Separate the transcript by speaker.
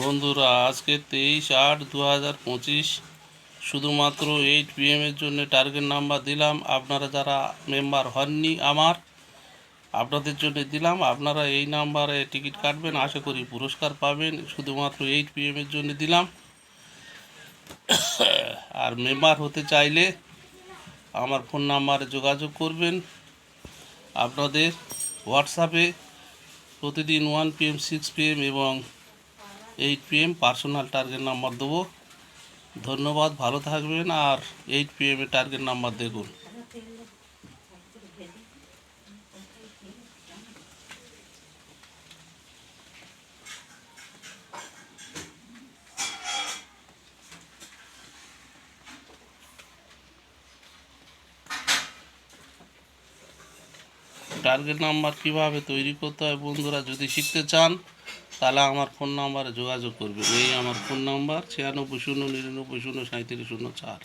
Speaker 1: বন্ধুরা, আজকে তেইশ আট দু হাজার পঁচিশ, শুধুমাত্র এইট পিএমের জন্য টার্গেট নাম্বার দিলাম। আপনারা যারা মেম্বার হননি আমার, আপনাদের জন্য দিলাম। আপনারা এই নাম্বারে টিকিট কাটবেন, আশা করি পুরস্কার পাবেন। শুধুমাত্র এইট পিএমের জন্য দিলাম। আর মেম্বার হতে চাইলে আমার ফোন নাম্বারে যোগাযোগ করবেন। আপনাদের হোয়াটসঅ্যাপে প্রতিদিন ওয়ান পিএম সিক্স পিএম এবং eight PM personal target number দেবো। ধন্যবাদ, ভালো থাকবেন আর এইট পিএমের টার্গেট নাম্বার দেখুন। টার্গেট নাম্বার কীভাবে তৈরি করতে হয় বন্ধুরা যদি শিখতে চান, তাহলে আমার ফোন নাম্বারে যোগাযোগ করবেন এই আমার ফোন নাম্বার ছিয়ানব্বই শূন্য, নিরানব্বই শূন্য সাঁত্রিশ শূন্য, চার।